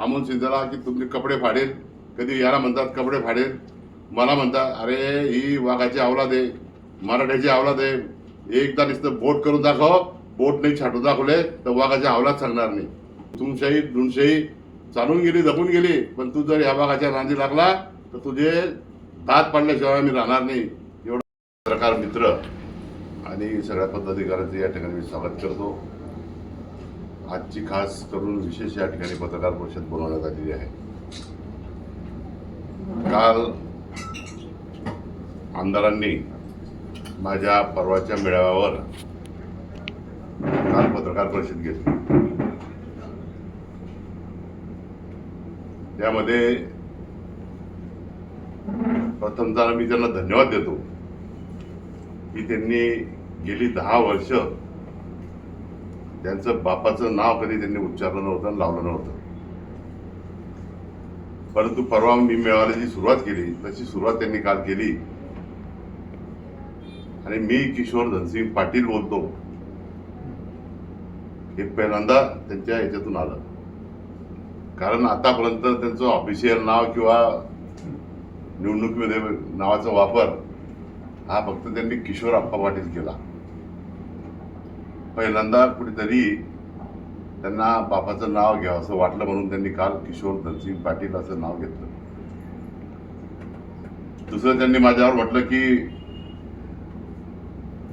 अमोल शिंदेला की तुमचे कपडे फाडेल. कधी याला म्हणतात कपडे फाडेल. मला म्हणतात अरे ही वाघाची अवलाद आहे मराठ्याची अवलाद आहे एकदा नुसतं बोट करून दाखव. बोट नाही छाटून दाखवले तर वाघाची अवलाद सांगणार नाही. तुमच्याही दोनशेही चालून गेली जपून गेली. पण तू जर या वाघाच्या नांदी लागला तर तुझे दात पाडल्याशिवाय मी राहणार नाही. एवढा पत्रकार मित्र. आणि सगळ्या पदाधिकाऱ्यांचं या ठिकाणी मी स्वागत करतो. आजची खास करून विशेष या ठिकाणी पत्रकार परिषद बोलवण्यात आलेली आहे. काल आमदारांनी माझ्या परवाच्या मेळाव्यावर काल पत्रकार परिषद घेतली. त्यामध्ये प्रथमतः मी त्यांना धन्यवाद देतो की त्यांनी गेली दहा वर्ष त्यांचं बापाचं नाव कधी त्यांनी उच्चारलं नव्हतं आणि लावलं नव्हतं. परंतु परवा मी मेळाव्याला जी सुरुवात केली तशी सुरुवात त्यांनी काल केली. आणि मी किशोर धनसिंग पाटील बोलतो. हे पहिल्यांदा त्यांच्या याच्यातून आलं. कारण आतापर्यंत त्यांचं ऑफिशियल नाव किंवा निवडणुकीमध्ये नावाचा वापर हा फक्त त्यांनी किशोर आप्पा पाटील केला. पहिल्यांदा कुठेतरी त्यांना बापाचं नाव घ्यावं असं वाटलं म्हणून त्यांनी काल किशोर धनसिंग पाटील असं नाव घेतलं. दुसरं त्यांनी माझ्यावर म्हटलं की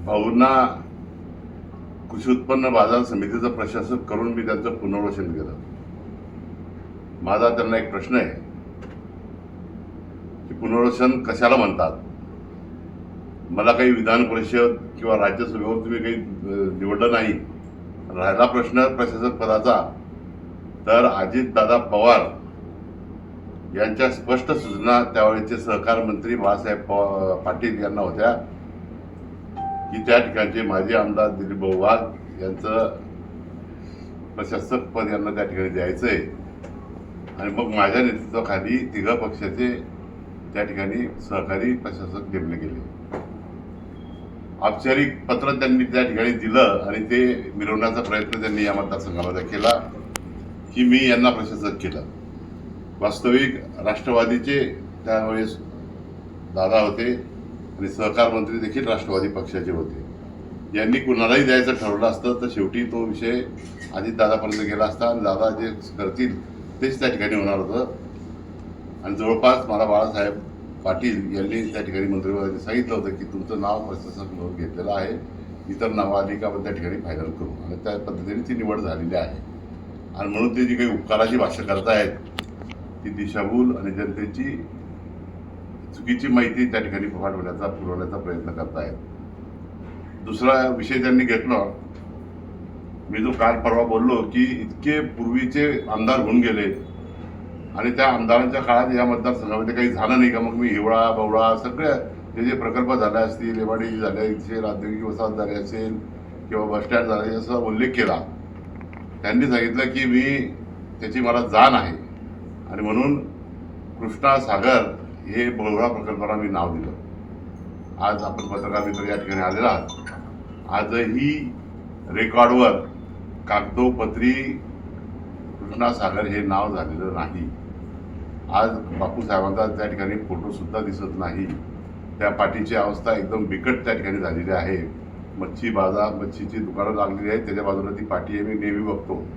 भाऊंना कृषी उत्पन्न बाजार समितीचं प्रशासक करून मी त्यांचं पुनर्वसन केलं. माझा त्यांना एक प्रश्न आहे की पुनर्वसन कशाला म्हणतात? मला काही विधान परिषद किंवा राज्यसभेवर तुम्ही काही निवडलं नाही राहिला प्रश्न प्रशासक पदाचा तर अजितदादा पवार यांच्या स्पष्ट सूचना त्यावेळेचे सहकार मंत्री बाळासाहेब पाटील यांना होत्या की त्या ठिकाणचे माजी आमदार दिलीप भाऊ वाघ यांचं प्रशासक पद यांना त्या ठिकाणी द्यायचं आहे आणि मग माझ्या नेतृत्वाखाली तिघ पक्षाचे त्या ठिकाणी सहकारी प्रशासक नेमले गेले. औपचारिक पत्र त्यांनी त्या ठिकाणी दिलं आणि ते मिळवण्याचा प्रयत्न त्यांनी या मतदारसंघामध्ये केला की मी यांना प्रशासक केलं. वास्तविक राष्ट्रवादीचे त्यावेळेस दादा होते आणि सहकार मंत्री देखील राष्ट्रवादी पक्षाचे होते. यांनी कुणालाही द्यायचं ठरवलं असतं तर शेवटी तो विषय अजितदादापर्यंत गेला असता आणि दादा जे करतील तेच त्या ठिकाणी होणार होतं. आणि जवळपास मला बाळासाहेब पाटील यांनी त्या ठिकाणी मंत्रिमंडळाने सांगितलं होतं की तुमचं नाव प्रशासन म्हणून घेतलेलं आहे. इतर नावाधिका पण आपण त्या ठिकाणी फायनल करू आणि त्या पद्धतीने ती निवड झालेली आहे. आणि म्हणून ते जी काही उपकाराची भाषा करतायत ती दिशाभूल आणि जनतेची चुकीची माहिती त्या ठिकाणी पाठवण्याचा पुरवण्याचा प्रयत्न करतायत. दुसरा विषय त्यांनी घेतला. मी जो काल परवा बोललो की इतके पूर्वीचे आमदार होऊन गेले आणि त्या आमदारांच्या काळात या मतदारसंघामध्ये काही झालं नाही का? मग मी हिवळा बवळा सगळ्या जे जे प्रकल्प झाले असतील एवाडी झाले असेल औद्योगिक वसाहत झाले असेल किंवा बसस्टँड झाले असा उल्लेख केला. त्यांनी सांगितलं की मी त्याची मला जाण आहे. आणि म्हणून कृष्णा सागर हे बळवळा प्रकल्पाला मी नाव दिलं. आज आपण पत्रकार मित्र या ठिकाणी आलेला आहात. आजही रेकॉर्डवर कागदोपत्री कृष्णा सागर हे नाव झालेलं नाही. आज बापूसाहेबांचा त्या ठिकाणी फोटोसुद्धा दिसत नाही. त्या पाठीची अवस्था एकदम बिकट त्या ठिकाणी झालेली आहे. मच्छी बाजार मच्छीची दुकानं लागलेली आहेत. त्याच्या बाजूला ती पाठी आहे. मी नेहमी बघतो.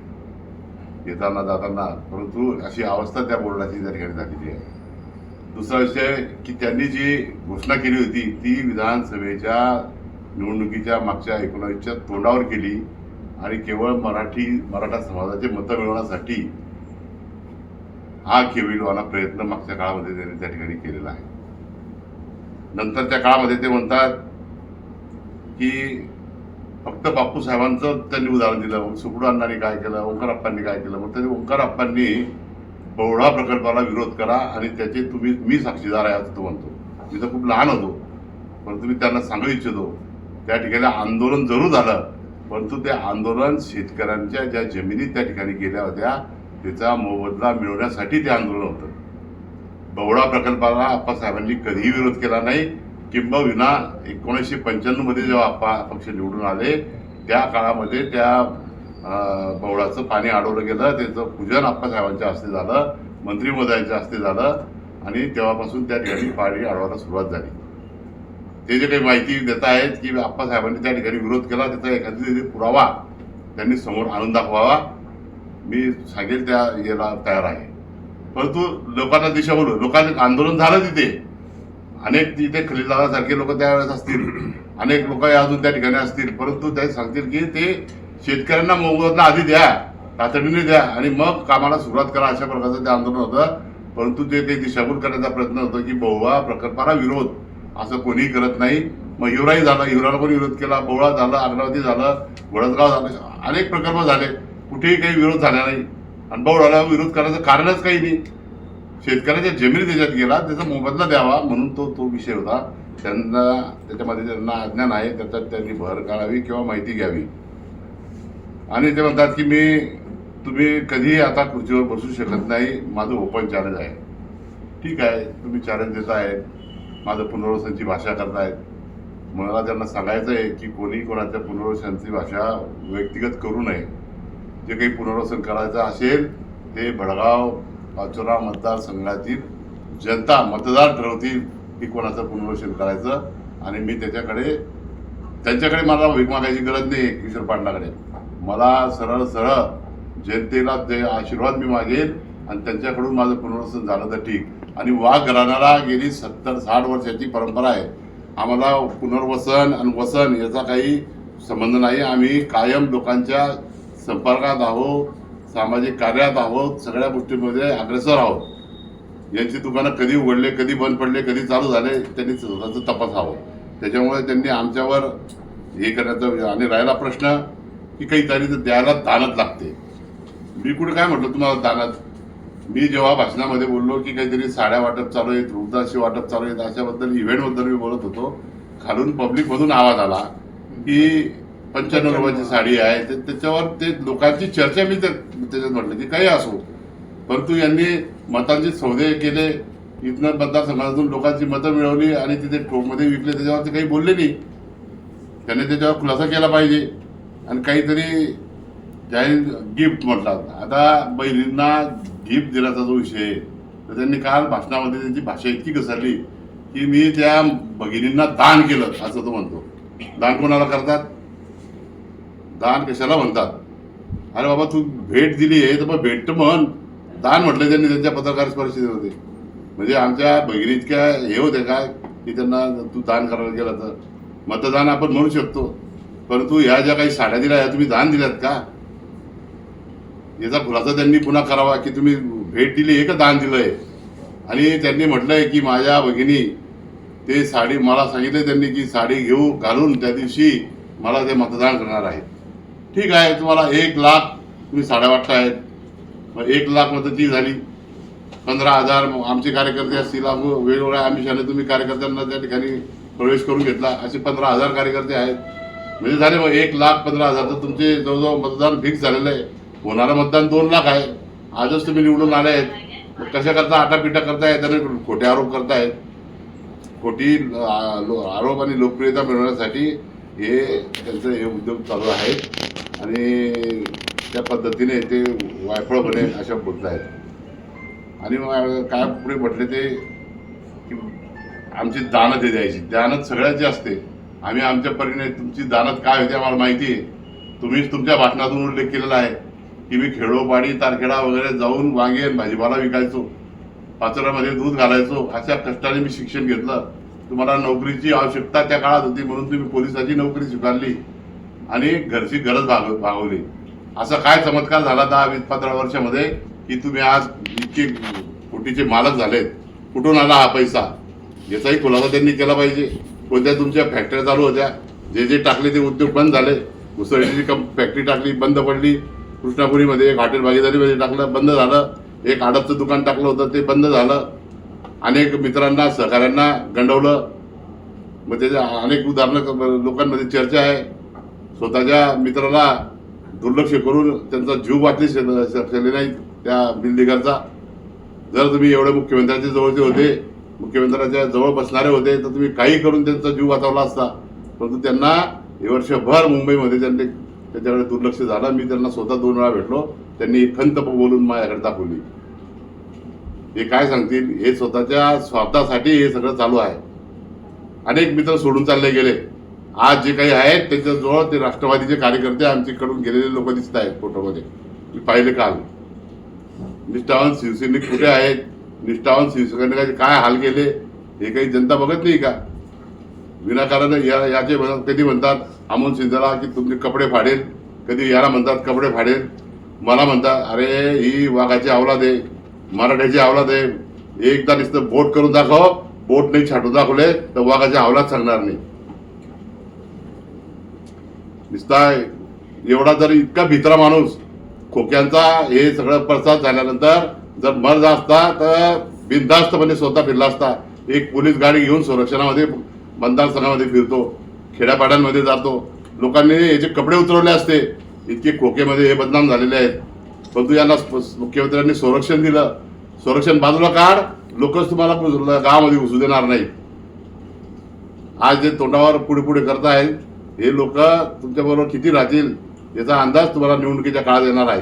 येताना जाताना. परंतु अशी अवस्था त्या बोर्डाची त्या ठिकाणी झालेली आहे. दुसरा विषय की त्यांनी जी घोषणा केली होती ती विधानसभेच्या निवडणुकीच्या मागच्या एकोणावीसच्या तोंडावर केली. आणि केवळ मराठी मराठा समाजाचे मतं मिळवण्यासाठी हा केविलवाला प्रयत्न मागच्या काळामध्ये त्यांनी त्या ठिकाणी केलेला आहे. नंतर त्या काळामध्ये ते म्हणतात की फक्त बापूसाहेबांचं त्यांनी उदाहरण दिलं मग सुकडू अण्णांनी काय केलं ओंकारप्पांनी काय केलं मग त्यांनी ओंकारप्पांनी बवडा प्रकल्पाला विरोध करा आणि त्याचे तुम्ही मी साक्षीदार आहे असं तो म्हणतो. मी तर खूप लहान होतो परंतु मी त्यांना सांगू इच्छितो. त्या ठिकाणी आंदोलन जरूर झालं परंतु ते आंदोलन शेतकऱ्यांच्या ज्या जमिनी त्या ठिकाणी गेल्या होत्या त्याचा मोबदला मिळवण्यासाठी ते आंदोलन होतं. बवडा प्रकल्पाला आप्पासाहेबांनी कधीही विरोध केला नाही. किंबहुना एकोणीसशे पंच्याण्णवमध्ये जेव्हा आप्पा पक्ष निवडून आले त्या काळामध्ये त्या बवळाचं पाणी अडवलं गेलं. त्याचं पूजन आप्पासाहेबांच्या हस्ते झालं मंत्रिमहोदयांच्या हस्ते झालं आणि तेव्हापासून त्या ठिकाणी पाणी अडवायला सुरुवात झाली. ते जे काही माहिती देत आहेत की आप्पासाहेबांनी त्या ठिकाणी विरोध केला त्याचा एखादी पुरावा त्यांनी समोर आणून दाखवावा. मी सांगेल त्या याला तयार आहे. परंतु लोकांना दिशाभूल लोकांचं आंदोलन झालं तिथे. अनेक तिथे खलिदारासारखे लोक त्यावेळेस असतील. अनेक लोक अजून त्या ठिकाणी असतील. परंतु ते सांगतील की ते शेतकऱ्यांना मोबदला आधी द्या तातडीने द्या आणि मग कामाला सुरुवात करा अशा प्रकारचं ते आंदोलन होतं. परंतु ते ते दिशाभूल करण्याचा प्रयत्न होतो की बहुवा प्रकल्पाला विरोध. असं कोणीही करत नाही. मग हिवराही झाला. हिवराला पण विरोध केला? बोवळा झालं. अमरावती झालं. वडदगाव झालं. अनेक प्रकल्प झाले. कुठेही काही विरोध झाला नाही. आणि बौळाला विरोध करायचं कारणच काही नाही. शेतकऱ्याच्या जमिनी त्याच्यात गेला त्याचा मोबदला द्यावा म्हणून तो तो विषय होता. त्यांना त्याच्यामध्ये त्यांना अज्ञान आहे त्याच्यात त्यांनी भर काढावी किंवा माहिती घ्यावी. आणि ते म्हणतात की मी तुम्ही कधीही आता खुर्चीवर बसू शकत नाही माझं ओपन चॅलेंज आहे. ठीक आहे तुम्ही चॅलेंज देत आहेत माझं पुनर्वसनची भाषा करतायत. मला त्यांना सांगायचं आहे की कोणी कोणाच्या पुनर्वसनची भाषा व्यक्तिगत करू नये. जे काही पुनर्वसन करायचं असेल ते भडगाव पाचोरा मतदारसंघातील जनता मतदार ठरवतील की कोणाचं पुनर्वसन करायचं. आणि मी त्याच्याकडे त्यांच्याकडे मला भीक मागायची गरज नाही किशोर पांडाकडे. मला सरळ सरळ जनतेला ते आशीर्वाद मी मागेल आणि त्यांच्याकडून माझं पुनर्वसन झालं तर ठीक. आणि वाघ घराण्याला गेली सत्तर साठ वर्षाची परंपरा आहे. आम्हाला पुनर्वसन आणि वसन याचा काही संबंध नाही. आम्ही कायम लोकांच्या संपर्कात आहोत सामाजिक कार्यात आहोत सगळ्या गोष्टींमध्ये अग्रेसर आहोत. यांची दुकानं कधी उघडले कधी बंद पडले कधी चालू झाले त्यांनी स्वतःचं तपासावं. त्याच्यामुळे त्यांनी आमच्यावर हे करण्याचा आणि राहिला प्रश्न की काहीतरी तर द्यायला दानत लागते. मी कुठे काय म्हटलं तुम्हाला दानात मी जेव्हा भाषणामध्ये बोललो की काहीतरी साड्या वाटप चालू आहेत वृद्धाशी वाटप चालू आहेत अशाबद्दल इव्हेंटबद्दल मी बोलत होतो. खालून पब्लिकमधून आवाज आला की पंच्याण्णव रुपयाची साडी आहे. ते- त्याच्यावर ते लोकांची चर्चा मी त्या- त्याच्यात म्हटलं की काही असो. परंतु यांनी मतांचे सौदे केले. इथनं मतदारसंघातून लोकांची मतं मिळवली आणि तिथे टोकमध्ये विकले. त्याच्यावर ते काही बोलले नाही. त्यांनी त्याच्यावर खुलासा केला पाहिजे. आणि काहीतरी जाहीर गिफ्ट म्हटलं आता बहिणींना गिफ्ट दिल्याचा जो विषय आहे तर त्यांनी काल भाषणामध्ये त्यांची भाषा इतकी घसरली की मी त्या भगिनींना दान केलं असं तो म्हणतो. दान कोणाला करतात? दान कशाला म्हणतात? अरे बाबा तू भेट दिली आहे तर मग भेट म्हण. दान म्हटलं त्यांनी त्यांच्या पत्रकार परिषदेमध्ये म्हणजे आमच्या भगिनी इतक्या हे होते काय की त्यांना तू दान करायला गेला तर मतदान आपण म्हणू शकतो. परंतु ह्या ज्या काही साड्या दिल्या ह्या तुम्ही दान दिल्यात का? याचा खुलासा त्यांनी पुन्हा करावा की तुम्ही भेट दिली आहे का दान दिलंय. आणि त्यांनी म्हटलंय की माझ्या भगिनी ते साडी मला सांगितलं त्यांनी की साडी घेऊ घालून त्या दिवशी मला ते मतदान करणार आहेत. ठीक आहे तुम्हाला एक लाख तुम्ही साड्या आहेत मग एक लाख मदती झाली. पंधरा हजार आमचे कार्यकर्ते असतील आम्ही वेगवेगळ्या आमिषाने तुम्ही कार्यकर्त्यांना त्या ठिकाणी प्रवेश करून घेतला. असे पंधरा हजार कार्यकर्ते आहेत. म्हणजे झाले मग एक लाख पंधरा हजार. तर तुमचे जवळजवळ मतदान फिक्स झालेलं आहे. होणारं मतदान दोन लाख आहे. आजच तुम्ही निवडून आले आहेत कशा करता आटापिटा करताय? आणि खोटे आरोप करतायत. खोटी लो- आरोप आणि लोकप्रियता मिळवण्यासाठी हे त्यांचं हे उद्योग चालू आहेत. आणि त्या पद्धतीने ते वायफळपणे अशा बोलत आहेत. आणि मग काय पुढे म्हटले ते की आमची दानं हे द्यायची. दानत सगळ्याची असते आम्ही आमच्या परीने तुमची दानत काय होते आम्हाला माहिती आहे. तुम्हीच तुमच्या भाषणातून उल्लेख केलेला आहे की मी खेडोपाडी तारखेडा वगैरे जाऊन वांगे भाजीपाला विकायचो. पाचोऱ्यामध्ये दूध घालायचो. अशा कष्टाने मी शिक्षण घेतलं. तुम्हाला नोकरीची आवश्यकता त्या काळात होती म्हणून तुम्ही पोलिसाची नोकरी स्वीकारली. आणि घरची गरज भाग भागवली. असा काय चमत्कार झाला दहा वीस पंधरा वर्षामध्ये की तुम्ही आज इतके कोटीचे मालक झालेत. कुठून आला हा पैसा? याचाही खुलासा त्यांनी केला पाहिजे. कोणत्या तुमच्या फॅक्टऱ्या चालू होत्या? जे जे टाकले ते उद्योग बंद झाले. उसळीची कंप फॅक्टरी टाकली बंद पडली. कृष्णापुरीमध्ये एक हॉटेल भागीदारीमध्ये टाकलं बंद झालं. एक आडपचं दुकान टाकलं होतं ते बंद झालं. अनेक मित्रांना सहकाऱ्यांना गंडवलं. मग त्याच्या अनेक उदाहरणं लोकांमध्ये चर्चा आहे. स्वतःच्या मित्राला दुर्लक्ष करून त्यांचा जीव वाटली शकले नाही त्या बिल्डिंगरचा जर तुम्ही एवढे मुख्यमंत्र्यांच्या जवळचे होते मुख्यमंत्र्यांच्या जवळ बसणारे होते तर तुम्ही काही करून त्यांचा जीव वाचवला असता. परंतु त्यांना हे वर्षभर मुंबईमध्ये त्यांनी त्याच्याकडे दुर्लक्ष झालं. मी त्यांना स्वतः दोन वेळा भेटलो. त्यांनी खंत बोलून माझ्याकडे दाखवली. हे काय सांगतील? हे स्वतःच्या स्वार्थासाठी हे सगळं चालू आहे. अनेक मित्र सोडून चालले गेले. आज जे काही आहेत त्याच्याजवळ ते राष्ट्रवादीचे कार्यकर्ते आमच्याकडून गेलेले लोक दिसत आहेत फोटोमध्ये. मी पाहिले काल. निष्ठावान शिवसैनिक कुठे आहेत? निष्ठावान शिवसैनिकाचे काय हाल केले? हे काही जनता बघत नाही का? विनाकारण या याचे कधी म्हणतात अमोल सिंधला की तुमचे कपडे फाडेल. कधी याला म्हणतात कपडे फाडेल. मला म्हणतात अरे ही वाघाची अवलाद आहे. मराठ्याची अवलाद आहे. एकदा नुसतं बोट करून दाखव. बोट नाही छाटून दाखवले तर वाघाची अवलाद सांगणार नाही. दिसताय एवढा जर इतका भित्रा माणूस खोक्यांचा हे सगळं प्रसाद झाल्यानंतर जर मर असता तर बिनधास्तपणे स्वतः फिरला असता. एक पोलीस गाडी घेऊन संरक्षणामध्ये मतदारसंघामध्ये फिरतो खेड्यापाड्यांमध्ये जातो. लोकांनी याचे कपडे उतरवले असते. इतके खोकेमध्ये हे बदनाम झालेले आहेत. परंतु यांना मुख्यमंत्र्यांनी संरक्षण दिलं. संरक्षण बाजूला काढ. लोकच तुम्हाला गावामध्ये घुसू देणार नाही आज जे तोंडावर पुढे पुढे करतायत हे लोक तुमच्याबरोबर किती राहतील याचा अंदाज तुम्हाला निवडणुकीच्या काळात येणार आहे.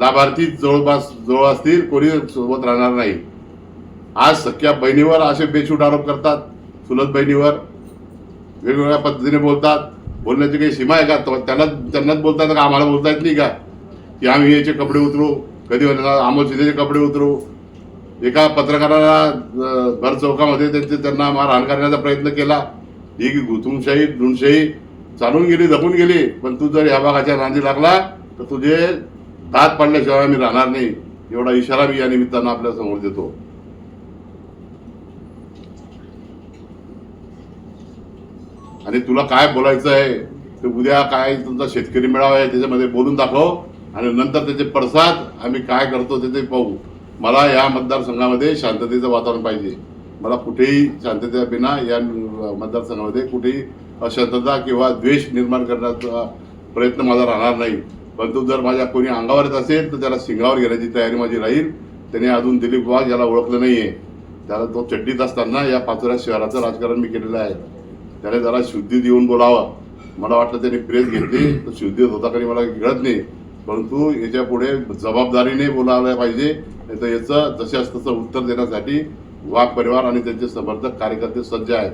लाभार्थी जवळपास जवळ असतील कोणी सोबत राहणार नाही. आज सख्या बहिणीवर असे बेछूट आरोप करतात सुलत बहिणीवर. वेगवेगळ्या पद्धतीने बोलतात. बोलण्याची काही सीमा आहे का? तर त्यांना त्यांनाच बोलतात का? आम्हाला बोलता येत नाही का? की आम्ही याचे कपडे उतरू कधी आमोल अमोल शिंदेचे कपडे उतरू. एका पत्रकाराला भर चौकामध्ये त्यांचे त्यांना मारहाण करण्याचा प्रयत्न केला. ही गुतुमशाही धुणशाही चालून गेली जपून गेली पण तू जर या भागाच्या नांदी लागला तर तुझे दात पडल्याशिवाय मी राहणार नाही. एवढा इशारा मी या निमित्तानं आपल्यासमोर देतो. आणि तुला काय बोलायचं आहे? ते उद्या काय तुमचा शेतकरी मेळावा आहे त्याच्यामध्ये बोलून दाखव. आणि नंतर त्याचे पडसाद आम्ही काय करतो ते ते पाहू. मला या मतदारसंघामध्ये शांततेचं वातावरण पाहिजे. मला कुठेही शांततेच्या बिना या मतदारसंघामध्ये कुठेही अशांतता किंवा द्वेष निर्माण करण्याचा प्रयत्न माझा राहणार नाही. परंतु जर माझ्या कोणी अंगावर येत असेल तर त्याला सिंगावर घेण्याची तयारी माझी राहील. त्याने अजून दिलीप वाघ याला ओळखलं नाहीये. त्याला तो चड्डीत असताना या पाचोऱ्या शहराचं राजकारण मी केलेलं आहे. त्याने जरा शुद्धीत देऊन बोलावं. मला वाटलं त्याने प्रेस घेतली तर शुद्धीत होता कधी मला कळत नाही. परंतु याच्यापुढे जबाबदारीने बोलायला पाहिजे नाही तर याचं जशास तसं उत्तर देण्यासाठी वाघ परिवार आणि त्यांचे समर्थक कार्यकर्ते सज्ज आहेत.